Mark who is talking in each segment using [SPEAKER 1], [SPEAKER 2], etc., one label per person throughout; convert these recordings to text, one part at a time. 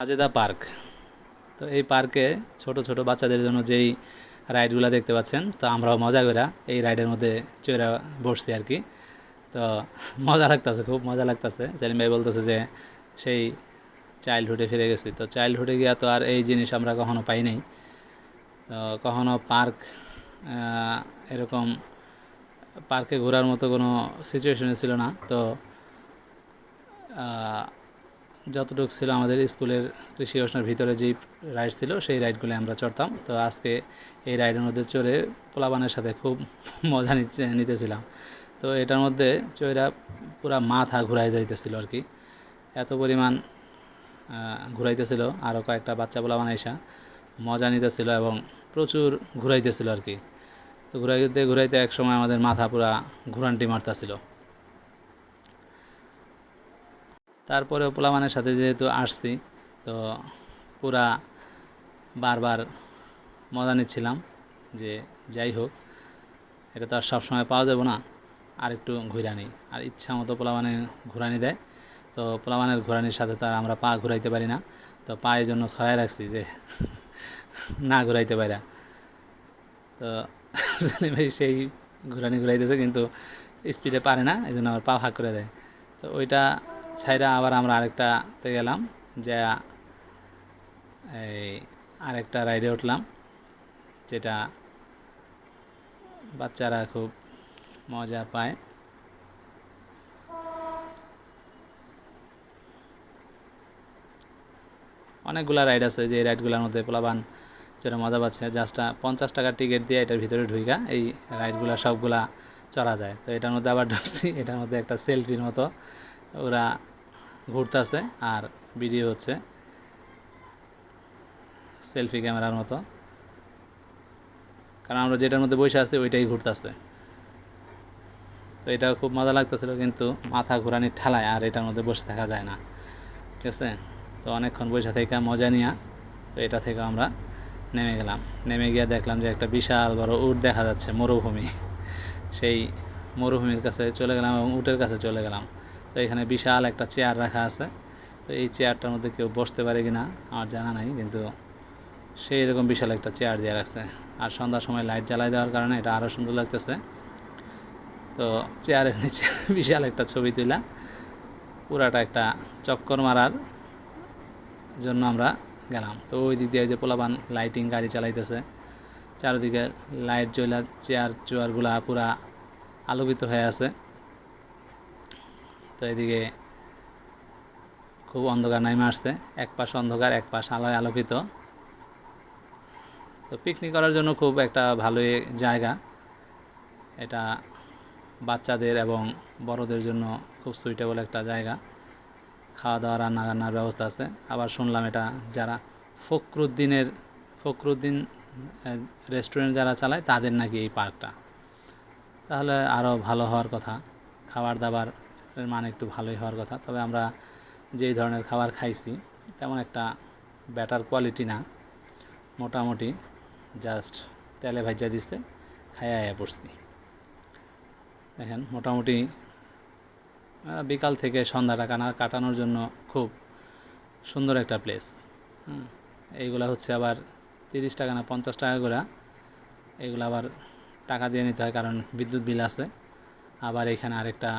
[SPEAKER 1] Sajeda park. তো এই পার্কে ছোট ছোট বাচ্চাদের জন্য যেই রাইডগুলো দেখতে পাচ্ছেন, তো আমরাও মজা করে এই রাইডের মধ্যে চড়ে বসছি আর কি। তো মজা লাগতেছে, খুব মজা লাগতেছে। সেলিম ভাই বলতেছে যে সেই চাইল্ডহুডে ফিরে গেছি। তো চাইল্ডহুডে গিয়া তো আর এই জিনিস আমরা কখনো পাই নাই। তো কখনো পার্ক এরকম পার্কে ঘোরার মতো কোনো সিচুয়েশনে ছিল না। তো যতটুকু ছিল আমাদের স্কুলের কৃষি অনুষ্ঠানের ভিতরে যেই রাইড ছিল, সেই রাইডগুলো আমরা চড়তাম। তো আজকে এই রাইডের মধ্যে চড়ে পোলাবানের সাথে খুব মজা নিতে নিতেছিলাম। তো এটার মধ্যে চড়া পুরা মাথা ঘুরাই যাইতেছিল আর কি। এত পরিমাণ ঘুরাইতেছিল আরও কয়েকটা বাচ্চা পোলাবান এসা মজা নিতেছিল এবং প্রচুর ঘুরাইতেছিল আর কি। তো ঘুরাইতে ঘুরাইতে এক সময় আমাদের মাথা পুরা ঘুরানটি মারতেছিল। তারপরে পোলামানের সাথে যেহেতু আসছি, তো পুরা বারবার মজা নিচ্ছিলাম যে যাই হোক, এটা তো আর সবসময় পাওয়া যাবে না, আর একটু ঘুরানি। আর ইচ্ছা মতো পোলামানে ঘুরানি দেয়, তো পোলামানের ঘোরানির সাথে তো আর আমরা পা ঘুরাইতে পারি না, তো পা এই জন্য ছড়াই রাখছি যে না ঘুরাইতে পারি তো ভাই সেই ঘুরানি ঘুরাইতেছে কিন্তু স্পিডে পারে না এই জন্য আবার পা ভাগ করে দেয়। তো ওইটা ছাইরা আবার আমরা আরেকটাতে গেলাম, যে এই আরেকটা রাইডে উঠলাম, যেটা বাচ্চারা খুব মজা পায়। অনেকগুলা রাইড আছে, যে রাইডগুলোর মধ্যে পোলাবান যেটা মজা পাচ্ছে জাস্টটা পঞ্চাশ টাকার টিকিট দিয়ে এটার ভিতরে ঢুইকা, এই রাইডগুলো সবগুলা চড়া যায়। তো এটার মধ্যে আবার ঢুকছি, এটার মধ্যে একটা সেলফির মতো ওরা ঘুরতেছে আর ভিডিও হচ্ছে সেলফি ক্যামেরার মতো। কারণ আমরা যেটার মধ্যে বসে আছি ওইটাই ঘুরতেছে। তো এটা খুব মজা লাগতেছিল কিন্তু মাথা ঘোরানির ঠেলায় আর এটার মধ্যে বসে থাকা যায় না। ঠিক আছে? তো অনেকক্ষণ বসে থেকে মজা নিয়া তো এটা থেকে আমরা নেমে গেলাম। নেমে গিয়ে দেখলাম যে একটা বিশাল বড় উট দেখা যাচ্ছে মরুভূমি। সেই মরুভূমির কাছে চলে গেলাম এবং উটের কাছে চলে গেলাম। তো এখানে বিশাল একটা চেয়ার রাখা আছে। তো এই চেয়ারটার মধ্যে কেউ বসতে পারে কি না আমার জানা নাই, কিন্তু সেই রকম বিশাল একটা চেয়ার দেওয়া রাখছে আর সন্ধ্যার সময় লাইট জ্বালাই দেওয়ার কারণে এটা আরও সুন্দর লাগতেছে। তো চেয়ারের নিচে বিশাল একটা ছবি তুলা পুরাটা একটা চক্কর মারার জন্য আমরা গেলাম। তো ওই দিক দিয়ে যে পোলাবান লাইটিং গাড়ি চালাইতেছে, চারিদিকে লাইট জ্বলা, চেয়ার চুয়ারগুলা পুরা আলোকিত হয়ে আছে। তো এদিকে খুব অন্ধকার নামে আসছে। এক পাশ অন্ধকার, এক পাশ আলোয় আলোকিত। তো পিকনিক করার জন্য খুব একটা ভালোই জায়গা। এটা বাচ্চাদের এবং বড়দের জন্য খুব সুইটেবল একটা জায়গা। খাওয়া দাওয়া রান্না বান্নার ব্যবস্থা আছে। আবার শুনলাম এটা যারা ফখরুদ্দিনের, ফখরুদ্দিন রেস্টুরেন্ট যারা চালায়, তাদের নাকি এই পার্কটা তাহলে আরও ভালো হওয়ার কথা। খাবার দাবার মান একটু ভালোই হওয়ার কথা। তবে আমরা যেই ধরনের খাবার খাইছি, তেমন একটা ব্যাটার কোয়ালিটি না। মোটামুটি জাস্ট তেলে ভাজা দিচ্ছে খাইয়া আয়া পড়ছি দেখেন, মোটামুটি বিকাল থেকে সন্ধ্যাটা কানা, কাটানোর জন্য খুব সুন্দর একটা প্লেস এইগুলা হচ্ছে আবার তিরিশ টাকা না পঞ্চাশ টাকা করে। এগুলো আবার টাকা দিয়ে নিতে হয় কারণ বিদ্যুৎ বিল আছে। আবার এখানে আরেকটা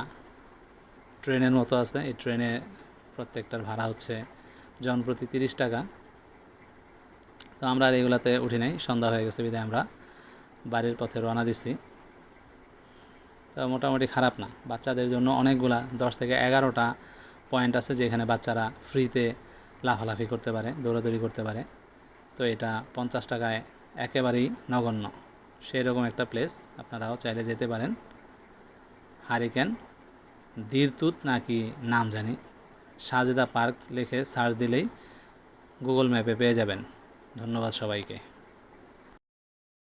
[SPEAKER 1] ট্রেনের মতো আছে, এই ট্রেনে প্রত্যেকটার ভাড়া হচ্ছে জনপ্রতি তিরিশ টাকা। তো আমরা আর এগুলাতে উঠি নাই, সন্ধ্যা হয়ে গেছে বিধায় আমরা। বাড়ির পথে রওনা দিচ্ছি তো মোটামুটি খারাপ না, বাচ্চাদের জন্য অনেকগুলা দশ থেকে এগারোটা পয়েন্ট আছে যেখানে বাচ্চারা ফ্রিতে লাফালাফি করতে পারে, দৌড়াদৌড়ি করতে পারে। তো এটা পঞ্চাশ টাকায় একেবারেই নগণ্য। সেই রকম একটা প্লেস আপনারাও চাইলে যেতে পারেন। হারিকেন দীরতুত নাকি নাম জানি। সাজেদা পার্ক লিখে সার্চ দিলেই গুগল ম্যাপে পেয়ে যাবেন। ধন্যবাদ সবাইকে।